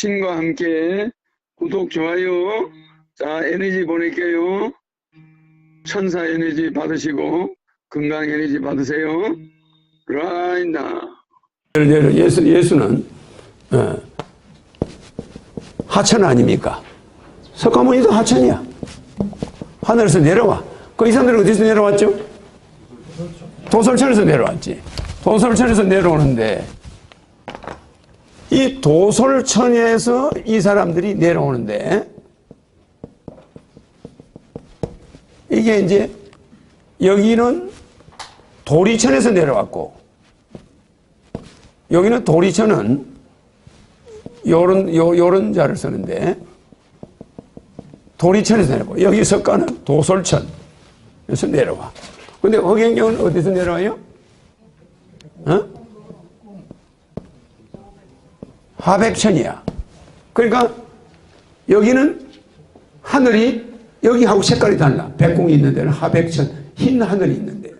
신과 함께 구독, 좋아요. 자, 에너지 보낼게요. 천사 에너지 받으시고 건강 에너지 받으세요. now. 예수, 예수는 어, 하천 아닙니까? 석가모니도 하천이야. 하늘에서 내려와. 그 이 사람들은 어디서 내려왔죠? 도솔천에서 내려왔지. 도솔천에서 내려오는데 이 도솔천에서 이 사람들이 내려오는데 이게 이제 여기는 도리천에서 내려왔고 여기는 도리천은 요런 요 요런 자를 쓰는데 도리천에서 내려와 여기 석가는 도솔천에서 내려와. 근데 허경영은 어디서 내려와요? 어? 하백천이야. 그러니까 여기는 하늘이 여기하고 색깔이 달라. 백궁이 있는 데는 하백천, 흰 하늘이 있는데.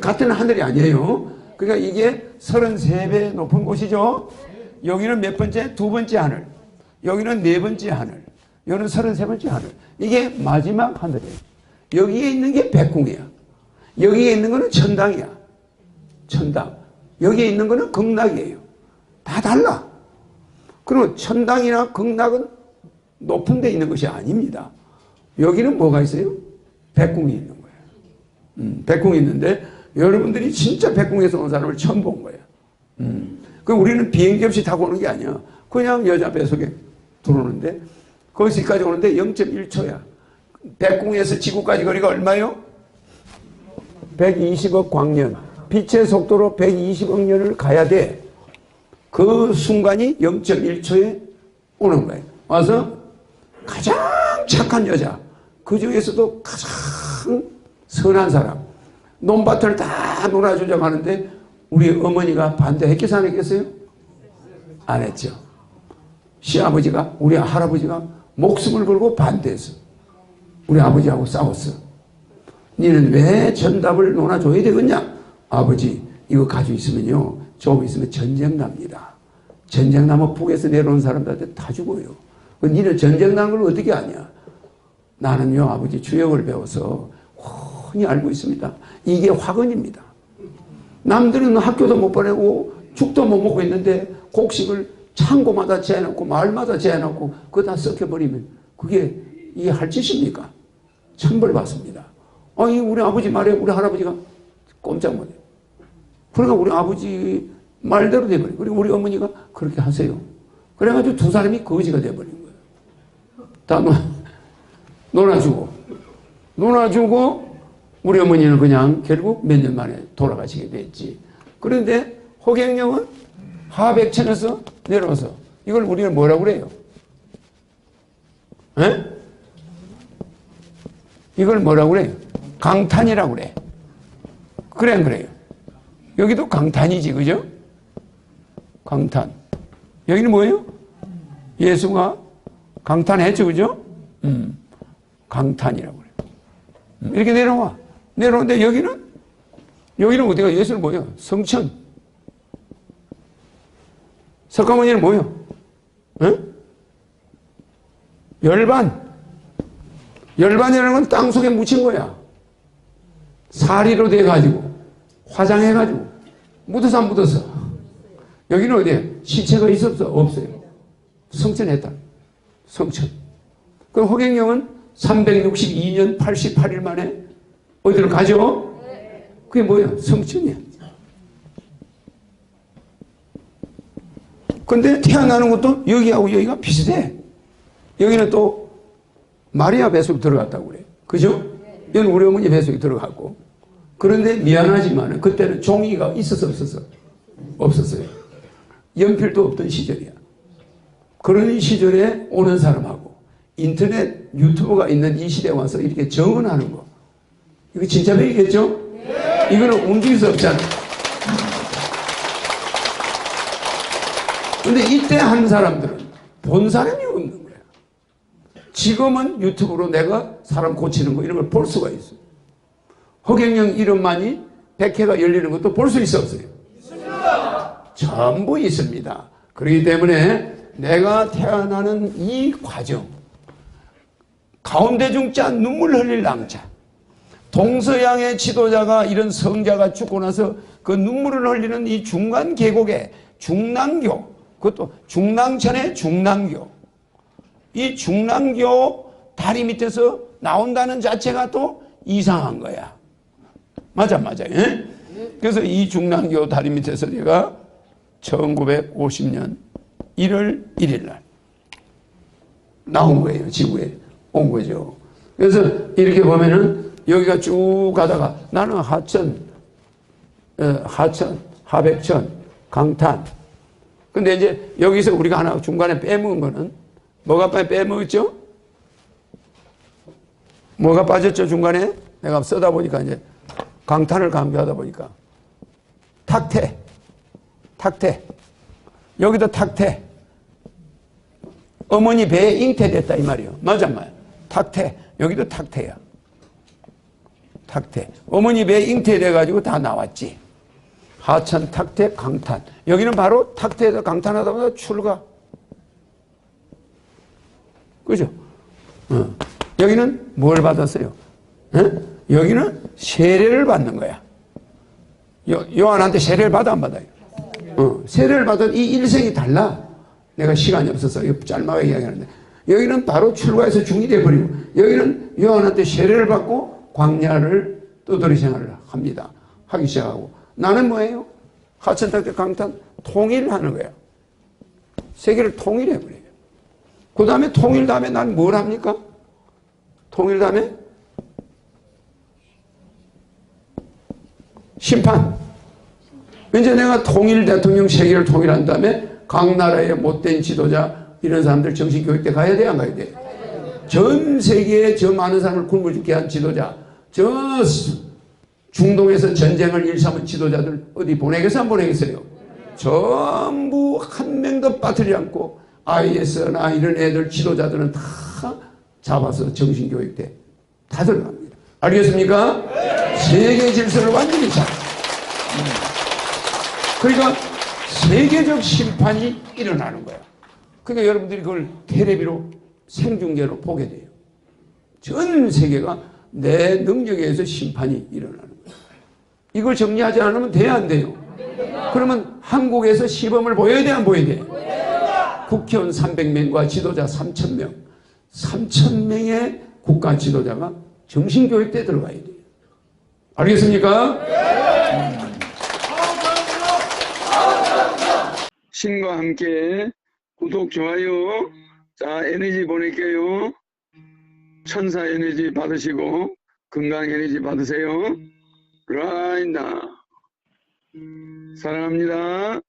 같은 하늘이 아니에요. 그러니까 이게 33배 높은 곳이죠. 여기는 몇 번째? 두 번째 하늘. 여기는 네 번째 하늘. 여기는 33번째 하늘. 이게 마지막 하늘이에요. 여기에 있는 게 백궁이야. 여기에 있는 거는 천당이야. 천당. 여기에 있는 거는 극락이에요. 다 달라. 그러면 천당이나 극락은 높은 데 있는 것이 아닙니다. 여기는 뭐가 있어요? 백궁이 있는 거예요. 음, 백궁이 있는데 여러분들이 진짜 백궁에서 온 사람을 처음 본 거예요. 음. 그 우리는 비행기 없이 타고 오는 게 아니야. 그냥 여자 뱃속에 들어오는데 거기까지 오는데 0.1초야. 백궁에서 지구까지 거리가 얼마요? 120억 광년. 빛의 속도로 120억 년을 가야 돼. 그 순간이 0.1초에 오는 거예요. 와서 가장 착한 여자, 그 중에서도 가장 선한 사람, 논밭을 다 놀아주자고 하는데 우리 어머니가 반대했겠어 안 했겠어요? 안 했죠. 시아버지가 우리 할아버지가 목숨을 걸고 반대했어. 우리 아버지하고 싸웠어. 니는 왜 전답을 논아줘야 되겠냐? 아버지 이거 가지고 있으면요 조금 있으면 전쟁 납니다. 전쟁 나면 북에서 내려온 사람들한테 다 죽어요. 그 니는 전쟁 난 걸 어떻게 아냐? 나는요 아버지 주역을 배워서 훤히 알고 있습니다. 이게 화근입니다. 남들은 학교도 못 보내고 죽도 못 먹고 있는데 곡식을 창고마다 재놓고 마을마다 재놓고 그거 다 썩혀버리면 그게 이게 할 짓입니까? 천벌 받습니다. 아니 우리 아버지 말에 우리 할아버지가 꼼짝 못해요. 그러니까 우리 아버지 말대로 돼버려. 그리고 우리 어머니가 그렇게 하세요. 그래가지고 두 사람이 거지가 돼버린 거예요. 다 놀, 놀아주고. 놀아주고, 우리 어머니는 그냥 결국 몇 년 만에 돌아가시게 됐지. 그런데 호경영은 하백천에서 내려와서 이걸 우리는 뭐라고 그래요? 에? 이걸 뭐라고 그래요? 강탄이라고 그래. 그래, 안 그래요? 여기도 강탄이지, 그죠? 강탄. 여기는 뭐예요? 예수가 강탄했죠, 그죠? 음, 강탄이라고 그래요. 음, 이렇게 내려와. 내려오는데 여기는, 여기는 어디가 예수는 뭐예요? 성천. 석가모니는 뭐예요? 응? 열반. 열반이라는 건 땅 속에 묻힌 거야. 사리로 돼가지고, 화장해가지고, 묻어서 안 묻어서. 여기는 어디에 시체가 있었어? 없어요. 성천했다. 성천. 그럼 허경영은 362년 88일 만에 어디로 가죠? 그게 뭐야? 성천이야. 근데 태어나는 것도 여기하고 여기가 비슷해. 여기는 또 마리아 뱃속 들어갔다고 그래. 그죠? 여기는 우리 어머니 뱃속에 들어갔고. 그런데 미안하지만 그때는 종이가 있어서 없었어. 없었어요. 연필도 없던 시절이야. 그런 시절에 오는 사람하고 인터넷 유튜브가 있는 이 시대에 와서 이렇게 정언하는 거. 이거 진짜 배이겠죠? 이거는 움직일 수 없잖아. 근데 이때 한 사람들은 본 사람이 없는 거야. 지금은 유튜브로 내가 사람 고치는 거 이런 걸 볼 수가 있어. 허경영 이름만이 백회가 열리는 것도 볼 수 있어 없어요? 전부 있습니다. 그렇기 때문에 내가 태어나는 이 과정, 가운데 중자 눈물 흘릴 낭자, 동서양의 지도자가 이런 성자가 죽고 나서 그 눈물을 흘리는 이 중간 계곡에 중랑교, 그것도 중랑천의 중랑교, 이 중랑교 다리 밑에서 나온다는 자체가 또 이상한 거야. 맞아, 맞아. 예? 그래서 이 중랑교 다리 밑에서 제가 1950년 1월 1일 날 나온 거예요. 지구에 온 거죠. 그래서 이렇게 보면은 여기가 쭉 가다가 나는 하천, 어, 하천, 하백천, 강탄. 근데 이제 여기서 우리가 하나 중간에 빼먹은 거는 뭐가 빠- 빼먹었죠? 뭐가 빠졌죠, 중간에? 내가 쓰다 보니까 이제 강탄을 강조하다 보니까 탁태, 탁태. 여기도 탁태. 어머니 배에 잉태됐다 이 말이요. 맞아, 맞아. 탁태. 여기도 탁태야. 탁태. 어머니 배에 잉태돼가지고 다 나왔지. 하천, 탁태, 강탄. 여기는 바로 탁태에서 강탄하다 보다 출가. 그죠? 어. 여기는 뭘 받았어요? 어? 여기는 세례를 받는 거야. 요, 요한한테 세례를 받아 안 받아요? 어, 세례를 받은 이 일생이 달라. 내가 시간이 없어서 짧게 이야기하는데 여기는 바로 출가해서 중이 돼버리고 여기는 요한한테 세례를 받고 광야를 떠돌이 생활을 합니다. 하기 시작하고 나는 뭐예요? 하천탁대 강탄 통일하는 거야. 세계를 통일해버려요. 그 다음에 통일 다음에 난 뭘 합니까? 통일 다음에 심판. 이제 내가 통일 대통령 세계를 통일한 다음에 각 나라의 못된 지도자 이런 사람들 정신교육대 가야 돼안 가야 돼? 전 세계에 저 많은 사람을 굶어 죽게 한 지도자 저 중동에서 전쟁을 일삼은 지도자들 어디 보내겠어 안 보내겠어요? 전부 한 명도 빠뜨리지 않고 IS나 이런 애들 지도자들은 다 잡아서 정신교육대 다 들어갑니다. 알겠습니까? 세계 질서를 완전히 잡. 그러니까 세계적 심판이 일어나는 거야. 그러니까 여러분들이 그걸 테레비로 생중계로 보게 돼요. 전 세계가 내 능력에 의해서 심판이 일어나는 거야. 이걸 정리하지 않으면 돼야 안 돼요. 그러면 한국에서 시범을 보여야 돼, 안 보여야 돼? 국회의원 300명과 지도자 3,000명. 3,000명의 국가 지도자가 정신교육대 들어가야 돼요. 알겠습니까? 신과 함께 구독, 좋아요. 자, 에너지 보낼게요. 천사 에너지 받으시고, 건강 에너지 받으세요. 라인다. 사랑합니다.